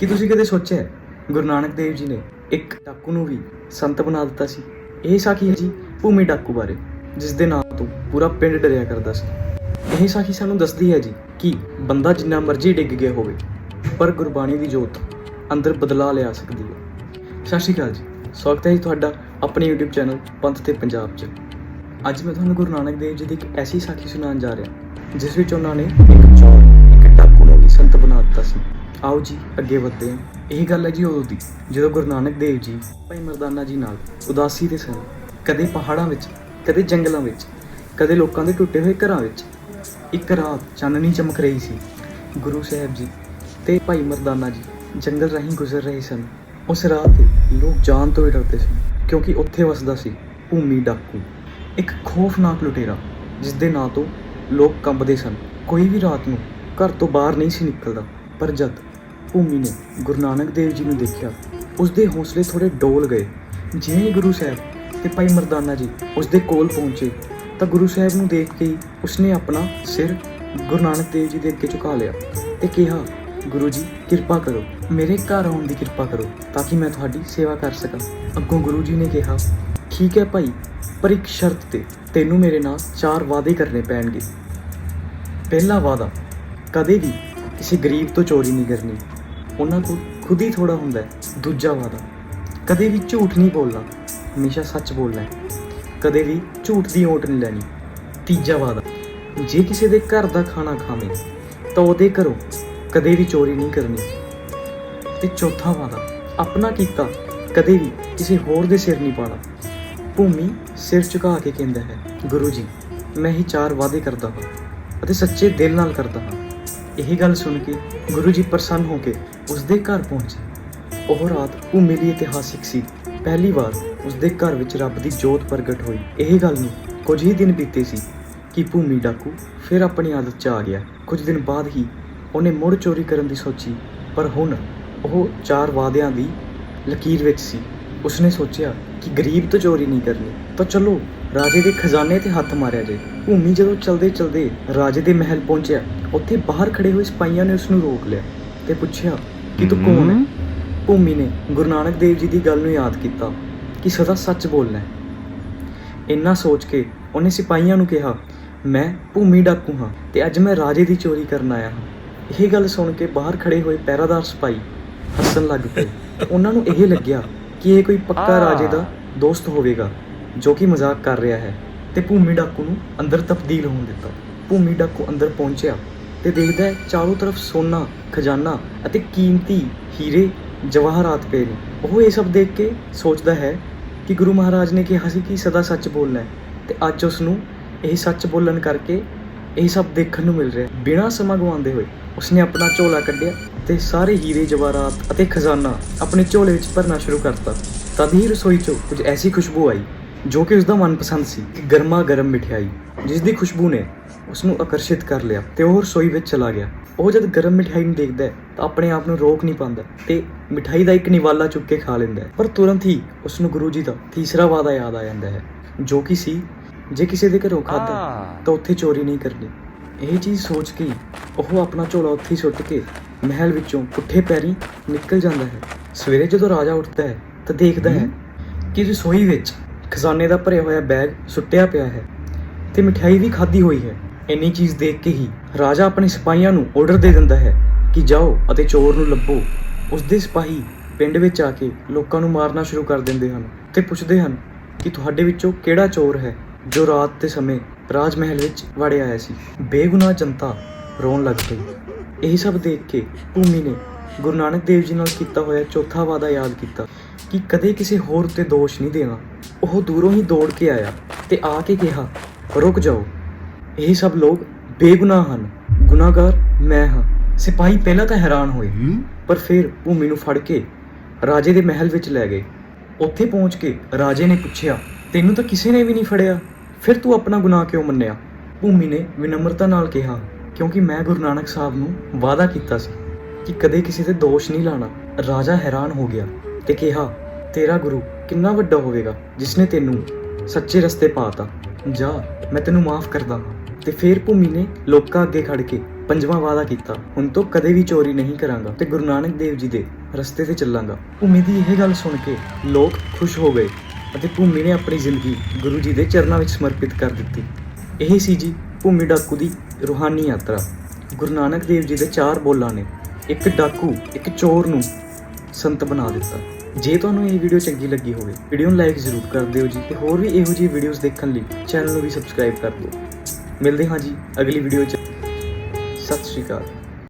ਕੀ ਤੁਸੀਂ ਕਦੇ ਸੋਚਿਆ ਗੁਰੂ ਨਾਨਕ ਦੇਵ ਜੀ ਨੇ ਇੱਕ ਡਾਕੂ ਨੂੰ ਵੀ ਸੰਤ ਬਣਾ ਦਿੱਤਾ ਸੀ? ਇਹ ਸਾਖੀ ਹੈ ਜੀ ਭੂਮੀ ਡਾਕੂ ਬਾਰੇ, ਜਿਸ ਦੇ ਨਾਂ ਤੋਂ ਪੂਰਾ ਪਿੰਡ ਡਰਿਆ ਕਰਦਾ ਸੀ। ਇਹ ਸਾਖੀ ਸਾਨੂੰ ਦੱਸਦੀ ਹੈ ਜੀ ਕਿ ਬੰਦਾ ਜਿੰਨਾ ਮਰਜ਼ੀ ਡਿੱਗ ਗਿਆ ਹੋਵੇ, ਪਰ ਗੁਰਬਾਣੀ ਦੀ ਜੋਤ ਅੰਦਰ ਬਦਲਾ ਲਿਆ ਸਕਦੀ ਹੈ। ਸਤਿ ਸ਼੍ਰੀ ਅਕਾਲ ਜੀ, ਸਵਾਗਤ ਹੈ ਜੀ ਤੁਹਾਡਾ ਆਪਣੇ YouTube ਚੈਨਲ ਪੰਥ ਤੇ ਪੰਜਾਬ 'ਚ। ਅੱਜ ਮੈਂ ਤੁਹਾਨੂੰ ਗੁਰੂ ਨਾਨਕ ਦੇਵ ਜੀ ਦੀ ਇੱਕ ਐਸੀ ਸਾਖੀ ਸੁਣਾਉਣ ਜਾ ਰਿਹਾ, ਜਿਸ ਵਿੱਚ ਉਹਨਾਂ ਨੇ ਇੱਕ ਚੋਰ ਇੱਕ ਡਾਕੂ ਨੂੰ ਵੀ ਸੰਤ ਬਣਾ ਦਿੱਤਾ ਸੀ। ਆਓ ਜੀ, ਅੱਗੇ ਵਧਦੇ ਹਾਂ। ਇਹ ਗੱਲ ਹੈ ਜੀ ਉਦੋਂ ਦੀ, ਜਦੋਂ ਗੁਰੂ ਨਾਨਕ ਦੇਵ ਜੀ ਭਾਈ ਮਰਦਾਨਾ ਜੀ ਨਾਲ ਉਦਾਸੀ ਦੇ ਸਨ ਕਦੇ ਪਹਾੜਾਂ ਵਿੱਚ, ਕਦੇ ਜੰਗਲਾਂ ਵਿੱਚ, ਕਦੇ ਲੋਕਾਂ ਦੇ ਟੁੱਟੇ ਹੋਏ ਘਰਾਂ ਵਿੱਚ, ਇੱਕ ਰਾਤ ਚਾਨਣੀ ਚਮਕ ਰਹੀ ਸੀ ਗੁਰੂ ਸਾਹਿਬ ਜੀ ਤੇ ਭਾਈ ਮਰਦਾਨਾ ਜੀ ਜੰਗਲ ਰਾਹੀਂ ਗੁਜ਼ਰ ਰਹੇ ਸਨ। ਉਸ ਰਾਤ ਦੇ ਲੋਕ ਜਾਨ ਤੋਂ ਹੀ ਡਰਦੇ ਸਨ ਕਿਉਂਕਿ ਉੱਥੇ ਵਸਦਾ ਸੀ ਭੂਮੀ ਡਾਕੂ। ਇੱਕ ਖੌਫਨਾਕ ਲੁਟੇਰਾ ਜਿਸ ਦੇ ਨਾਂ ਤੋਂ ਲੋਕ ਕੰਬਦੇ ਸਨ। ਕੋਈ ਵੀ ਰਾਤ ਨੂੰ ਘਰ ਤੋਂ ਬਾਹਰ ਨਹੀਂ ਸੀ ਨਿਕਲਦਾ, ਪਰ ਜਦ ਭੂਮੀ ਨੇ ਗੁਰੂ ਨਾਨਕ ਦੇਵ ਜੀ ਨੂੰ ਦੇਖਿਆ ਉਸ ਦੇ ਹੌਸਲੇ ਥੋੜੇ ਡੋਲ ਗਏ। ਜਿਵੇਂ ਹੀ ਗੁਰੂ ਸਾਹਿਬ ਤੇ ਭਾਈ ਮਰਦਾਨਾ ਜੀ ਉਸ ਦੇ ਕੋਲ ਪਹੁੰਚੇ, ਤਾਂ ਗੁਰੂ ਸਾਹਿਬ ਨੂੰ ਦੇਖ ਕੇ ਹੀ ਉਸਨੇ ਆਪਣਾ ਸਿਰ ਗੁਰੂ ਨਾਨਕ ਦੇਵ ਜੀ ਦੇ ਅੱਗੇ ਝੁਕਾ ਲਿਆ ਤੇ ਕਿਹਾ, ਗੁਰੂ ਜੀ, ਕਿਰਪਾ ਕਰੋ, ਮੇਰੇ ਘਰ ਆਉਣ ਦੀ ਕਿਰਪਾ ਕਰੋ, ਤਾਂ ਕਿ ਮੈਂ ਤੁਹਾਡੀ ਸੇਵਾ ਕਰ ਸਕਾਂ। ਅੱਗੋਂ ਗੁਰੂ ਜੀ ਨੇ ਕਿਹਾ, ਠੀਕ ਹੈ ਭਾਈ, ਪਰ ਇੱਕ ਸ਼ਰਤ ਤੇ ਤੈਨੂੰ ਮੇਰੇ ਨਾਲ ਚਾਰ ਵਾਅਦੇ ਕਰਨੇ ਪੈਣਗੇ। ਪਹਿਲਾ ਵਾਅਦਾ, ਕਦੇ ਵੀ ਕਿਸੇ ਗਰੀਬ ਤੋਂ ਚੋਰੀ ਨਹੀਂ ਕਰਨੀ। ਉਹਨਾਂ ਕੋਲ ਖੁਦ ਹੀ ਥੋੜਾ ਹੁੰਦਾ ਹੈ, ਦੂਜਾ ਵਾਅਦਾ। ਕਦੇ ਵੀ ਝੂਠ ਨਹੀਂ ਬੋਲਣਾ, ਹਮੇਸ਼ਾ ਸੱਚ ਬੋਲਣਾ ਕਦੇ ਵੀ ਝੂਠ ਦੀ ਓਟ ਨਹੀਂ ਲੈਣੀ। ਤੀਜਾ ਵਾਅਦਾ, ਜੇ ਕਿਸੇ ਦੇ ਘਰ ਦਾ ਖਾਣਾ ਖਾਵੇਂ, ਤਾਂ ਉਹਦੇ ਘਰੋਂ ਕਦੇ ਵੀ ਚੋਰੀ ਨਹੀਂ ਕਰਨੀ। ਤੇ ਚੌਥਾ ਵਾਅਦਾ, ਆਪਣਾ ਕੀਤਾ, ਕਦੇ ਵੀ ਕਿਸੇ ਹੋਰ ਦੇ ਸਿਰ ਨਹੀਂ ਪਾਣਾ ਭੂਮੀ ਸਿਰ ਝੁਕਾ ਕੇ ਕਹਿੰਦਾ ਹੈ, ਗੁਰੂ ਜੀ, ਮੈਂ ਹੀ ਚਾਰ ਵਾਅਦੇ ਕਰਦਾ ਹਾਂ ਅਤੇ ਸੱਚੇ ਦਿਲ ਨਾਲ ਕਰਦਾ ਹਾਂ। ਇਹ ਗੱਲ ਸੁਣ ਕੇ ਗੁਰੂ ਜੀ ਪ੍ਰਸੰਨ ਹੋ ਕੇ ਉਸ ਦੇ ਘਰ ਪਹੁੰਚੇ। ਉਹ ਰਾਤ ਭੂਮੀ ਲਈ ਇਤਿਹਾਸਿਕ ਸੀ। ਪਹਿਲੀ ਵਾਰ ਉਸ ਦੇ ਘਰ ਵਿੱਚ ਰੱਬ ਦੀ ਜੋਤ ਪ੍ਰਗਟ ਹੋਈ। ਇਹ ਗੱਲ ਨੂੰ ਕੁਝ ਹੀ ਦਿਨ ਬੀਤੇ ਸੀ ਕਿ ਭੂਮੀ ਡਾਕੂ ਫਿਰ ਆਪਣੀ ਆਦਤ 'ਚ ਆ ਗਿਆ। ਕੁਝ ਦਿਨ ਬਾਅਦ ਹੀ ਉਹਨੇ ਮੁੜ ਚੋਰੀ ਕਰਨ ਦੀ ਸੋਚੀ, ਪਰ ਹੁਣ ਉਹ ਚਾਰ ਵਾਅਦਿਆਂ ਦੀ ਲਕੀਰ ਵਿੱਚ ਸੀ। ਉਸਨੇ ਸੋਚਿਆ ਕਿ ਗਰੀਬ ਤੋਂ ਚੋਰੀ ਨਹੀਂ ਕਰਨੀ। ਤਾਂ ਚਲੋ ਰਾਜੇ ਦੇ ਖਜ਼ਾਨੇ ਤੇ ਹੱਥ ਮਾਰਿਆ ਜਾਏ। ਭੂਮੀ ਜਦੋਂ ਚਲਦੇ ਚਲਦੇ ਰਾਜੇ ਦੇ ਮਹਿਲ ਪਹੁੰਚਿਆ ਉੱਥੇ ਬਾਹਰ ਖੜੇ ਹੋਏ ਸਿਪਾਹੀਆਂ ਨੇ ਉਸ ਨੂੰ ਰੋਕ ਲਿਆ ਤੇ ਪੁੱਛਿਆ ਕਿ ਤੂੰ ਕੌਣ ਹੈ? ਭੂਮੀ ਨੇ ਗੁਰੂ ਨਾਨਕ ਦੇਵ ਜੀ ਦੀ ਗੱਲ ਨੂੰ ਯਾਦ ਕੀਤਾ ਕਿ ਸਦਾ ਸੱਚ ਬੋਲਣਾ ਹੈ। ਇੰਨਾ ਸੋਚ ਕੇ ਉਹਨੇ ਸਿਪਾਹੀਆਂ ਨੂੰ ਕਿਹਾ ਮੈਂ ਭੂਮੀ ਡਾਕੂ ਹਾਂ ਤੇ ਅੱਜ ਮੈਂ ਰਾਜੇ ਦੀ ਚੋਰੀ ਕਰਨ ਆਇਆ ਹਾਂ। ਇਹ ਗੱਲ ਸੁਣ ਕੇ ਬਾਹਰ ਖੜੇ ਹੋਏ ਪਹਿਰਾਦਾਰ ਸਿਪਾਹੀ ਹੱਸਣ ਲੱਗ ਪਏ। ਉਹਨਾਂ ਨੂੰ ਇਹ ਲੱਗਿਆ ਕਿ ਇਹ ਕੋਈ ਪੱਕਾ ਰਾਜੇ ਦਾ ਦੋਸਤ ਹੋਵੇਗਾ। ਜੋ ਕਿ ਮਜ਼ਾਕ ਕਰ ਰਿਹਾ ਹੈ ਤੇ ਭੂਮੀ ਡਾਕੂ ਨੂੰ ਅੰਦਰ ਤਬਦੀਲ ਹੋਣ ਦਿੱਤਾ। ਭੂਮੀ ਡਾਕੂ ਅੰਦਰ ਪਹੁੰਚਿਆ ਤੇ ਦੇਖਦਾ ਹੈ ਚਾਰੋਂ ਤਰਫ ਸੋਨਾ, ਖਜ਼ਾਨਾ ਅਤੇ ਕੀਮਤੀ ਹੀਰੇ ਜਵਾਹਰਾਤ ਪਏ ਨੇ। ਉਹ ਇਹ ਸਭ ਦੇਖ ਕੇ ਸੋਚਦਾ ਹੈ ਕਿ ਗੁਰੂ ਮਹਾਰਾਜ ਨੇ ਕਿਹਾ ਸੀ ਕਿ ਸਦਾ ਸੱਚ ਬੋਲਣਾ ਹੈ ਤੇ ਅੱਜ ਉਸ ਨੂੰ ਇਹ ਸੱਚ ਬੋਲਣ ਕਰਕੇ ਇਹ ਸਭ ਦੇਖਣ ਨੂੰ ਮਿਲ ਰਿਹਾ ਬਿਨਾਂ ਸਮਾਂ ਗਵਾਉਂਦੇ ਹੋਏ ਉਸਨੇ ਆਪਣਾ ਝੋਲਾ ਕੱਢਿਆ ਤੇ ਸਾਰੇ ਹੀਰੇ ਜਵਾਹਰਾਤ ਅਤੇ ਖਜ਼ਾਨਾ ਆਪਣੇ ਝੋਲੇ ਵਿੱਚ ਭਰਨਾ ਸ਼ੁਰੂ ਕਰਤਾ। ਤਦ ਹੀ ਰਸੋਈ 'ਚੋਂ ਕੁਝ ਐਸੀ ਖੁਸ਼ਬੂ ਆਈ ਜੋ ਕਿ ਉਸਦਾ ਮਨਪਸੰਦ ਸੀ ਗਰਮਾ ਗਰਮ ਮਠਿਆਈ ਜਿਸ ਦੀ ਖੁਸ਼ਬੂ ਨੇ ਉਸ ਨੂੰ ਆਕਰਸ਼ਿਤ ਕਰ ਲਿਆ ਤੇ ਉਹ ਰਸੋਈ ਵਿੱਚ ਚਲਾ ਗਿਆ। ਉਹ ਜਦ ਗਰਮ ਮਠਿਆਈ ਨੂੰ ਦੇਖਦਾ ਹੈ ਤਾਂ ਆਪਣੇ ਆਪ ਨੂੰ ਰੋਕ ਨਹੀਂ ਪਾਉਂਦਾ ਤੇ ਮਠਿਆਈ ਦਾ ਇੱਕ ਨਿਵਾਲਾ ਚੁੱਕ ਕੇ ਖਾ ਲੈਂਦਾ ਹੈ। ਪਰ ਤੁਰੰਤ ਹੀ ਉਸ ਨੂੰ ਗੁਰੂ ਜੀ ਦਾ ਤੀਸਰਾ ਵਾਅਦਾ ਯਾਦ ਆ ਜਾਂਦਾ ਹੈ ਜੋ ਕਿ ਸੀ ਜੇ ਕਿਸੇ ਦੇ ਘਰੋਂ ਖਾਧਾ ਤਾਂ ਉੱਥੇ ਚੋਰੀ ਨਹੀਂ ਕਰਨੀ। ਇਹ ਚੀਜ਼ ਸੋਚ ਕੇ ਉਹ ਆਪਣਾ ਝੋਲਾ ਉੱਥੇ ਹੀ ਸੁੱਟ ਕੇ ਮਹਿਲ ਵਿੱਚੋਂ ਪੁੱਠੇ ਪੈਰੀਂ ਨਿਕਲ ਜਾਂਦਾ ਹੈ। ਸਵੇਰੇ ਜਦੋਂ ਰਾਜਾ ਉੱਠਦਾ ਹੈ ਤਾਂ ਦੇਖਦਾ ਹੈ। ਕਿ ਰਸੋਈ ਵਿੱਚ ਖਜ਼ਾਨੇ ਦਾ ਭਰਿਆ ਹੋਇਆ ਬੈਗ ਸੁੱਟਿਆ ਪਿਆ ਹੈ ਤੇ ਮਠਿਆਈ ਵੀ ਖਾਧੀ ਹੋਈ ਹੈ। ਇੰਨੀ ਚੀਜ਼ ਦੇਖ ਕੇ ਹੀ ਰਾਜਾ ਆਪਣੇ ਸਿਪਾਹੀਆਂ ਨੂੰ ਆਰਡਰ ਦੇ ਦਿੰਦਾ ਹੈ ਕਿ ਜਾਓ ਅਤੇ ਚੋਰ ਨੂੰ ਲੱਭੋ। ਉਸ ਦੇ ਸਿਪਾਹੀ ਪਿੰਡ ਵਿੱਚ ਆ ਕੇ ਲੋਕਾਂ ਨੂੰ ਮਾਰਨਾ ਸ਼ੁਰੂ ਕਰ ਦਿੰਦੇ ਹਨ ਤੇ ਪੁੱਛਦੇ ਹਨ ਕਿ ਤੁਹਾਡੇ ਵਿੱਚੋਂ ਕਿਹੜਾ ਚੋਰ ਹੈ ਜੋ ਰਾਤ ਦੇ ਸਮੇਂ ਰਾਜ ਮਹਿਲ ਵਿੱਚ ਵੜਿਆ ਆਇਆ ਸੀ। ਬੇਗੁਨਾਹ ਜਨਤਾ ਰੋਣ ਲੱਗ ਪਈ। ਇਹ ਸਭ ਦੇਖ ਕੇ ਭੂਮੀ ਨੇ ਗੁਰੂ ਨਾਨਕ ਦੇਵ ਜੀ ਨਾਲ ਕੀਤਾ ਹੋਇਆ ਚੌਥਾ ਵਾਅਦਾ ਯਾਦ ਕੀਤਾ ਕਿ ਕਦੇ ਕਿਸੇ ਹੋਰ ਉੱਤੇ ਦੋਸ਼ ਨਹੀਂ ਦੇਣਾ। ਉਹ ਦੂਰੋਂ ਹੀ ਦੌੜ ਕੇ ਆਇਆ ਤੇ ਆ ਕੇ ਕਿਹਾ ਰੁਕ ਜਾਓ। ਇਹ ਸਭ ਲੋਕ ਬੇਗੁਨਾਹ ਹਨ। ਗੁਨਾਹਗਾਰ ਮੈਂ ਹਾਂ। ਸਿਪਾਹੀ ਪਹਿਲਾਂ ਤਾਂ ਹੈਰਾਨ ਹੋਏ ਪਰ ਫਿਰ ਭੂਮੀ ਨੂੰ ਫੜ ਕੇ ਰਾਜੇ ਦੇ ਮਹਿਲ ਵਿੱਚ ਲੈ ਗਏ। ਉੱਥੇ ਪਹੁੰਚ ਕੇ ਰਾਜੇ ਨੇ ਪੁੱਛਿਆ ਤੈਨੂੰ ਤਾਂ ਕਿਸੇ ਨੇ ਵੀ ਨਹੀਂ ਫੜਿਆ? ਫਿਰ ਤੂੰ ਆਪਣਾ ਗੁਨਾਹ ਕਿਉਂ ਮੰਨਿਆ? ਭੂਮੀ ਨੇ ਵਿਨਮਰਤਾ ਨਾਲ ਕਿਹਾ ਕਿਉਂਕਿ ਮੈਂ ਗੁਰੂ ਨਾਨਕ ਸਾਹਿਬ ਨੂੰ ਵਾਅਦਾ ਕੀਤਾ ਸੀ। ਕਿ ਕਦੇ ਕਿਸੇ ਤੇ ਦੋਸ਼ ਨਹੀਂ ਲਾਣਾ। ਰਾਜਾ ਹੈਰਾਨ ਹੋ ਗਿਆ ਤੇ ਕਿਹਾ, ਤੇਰਾ ਗੁਰੂ ਕਿੰਨਾ ਵੱਡਾ ਹੋਵੇਗਾ ਜਿਸਨੇ ਤੈਨੂੰ ਸੱਚੇ ਰਸਤੇ ਪਾਤਾ ਜਾ, ਮੈਂ ਤੈਨੂੰ ਮਾਫ ਕਰਦਾ ਹਾਂ। ਤੇ ਫਿਰ ਭੂਮੀ ਨੇ ਲੋਕਾਂ ਅੱਗੇ ਖੜ ਕੇ ਪੰਜਵਾਂ ਵਾਅਦਾ ਕੀਤਾ, ਹੁਣ ਤੋਂ ਕਦੇ ਵੀ ਚੋਰੀ ਨਹੀਂ ਕਰਾਂਗਾ ਤੇ ਗੁਰੂ ਨਾਨਕ ਦੇਵ ਜੀ ਦੇ ਰਸਤੇ ਤੇ ਚੱਲਾਂਗਾ। ਭੂਮੀ ਦੀ ਇਹ ਗੱਲ ਸੁਣ ਕੇ ਲੋਕ ਖੁਸ਼ ਹੋ ਗਏ ਅਤੇ ਭੂਮੀ ਨੇ ਆਪਣੀ ਜ਼ਿੰਦਗੀ ਗੁਰੂ ਜੀ ਦੇ ਚਰਨਾਂ ਵਿੱਚ ਸਮਰਪਿਤ ਕਰ ਦਿੱਤੀ। ਇਹ ਸੀ ਜੀ ਭੂਮੀ ਡਾਕੂ ਦੀ ਰੂਹਾਨੀ ਯਾਤਰਾ। ਗੁਰੂ ਨਾਨਕ ਦੇਵ ਜੀ ਦੇ ਚਾਰ ਬੋਲਾਂ ਨੇ ਇੱਕ ਡਾਕੂ, ਇੱਕ ਚੋਰ ਨੂੰ ਸੰਤ ਬਣਾ ਦਿੱਤਾ। ਜੇ ਤੁਹਾਨੂੰ ਇਹ ਵੀਡੀਓ ਚੰਗੀ ਲੱਗੀ ਹੋਵੇ, ਵੀਡੀਓ ਨੂੰ ਲਾਈਕ ਜ਼ਰੂਰ ਕਰ ਦਿਓ ਜੀ ਤੇ ਹੋਰ ਵੀ ਇਹੋ ਜਿਹੀ ਵੀਡੀਓਜ਼ ਦੇਖਣ ਲਈ ਚੈਨਲ ਨੂੰ ਵੀ ਸਬਸਕ੍ਰਾਈਬ ਕਰ ਦਿਓ। ਮਿਲਦੇ ਹਾਂ ਜੀ ਅਗਲੀ ਵੀਡੀਓ 'ਚ। ਸਤਿ ਸ਼੍ਰੀ ਅਕਾਲ।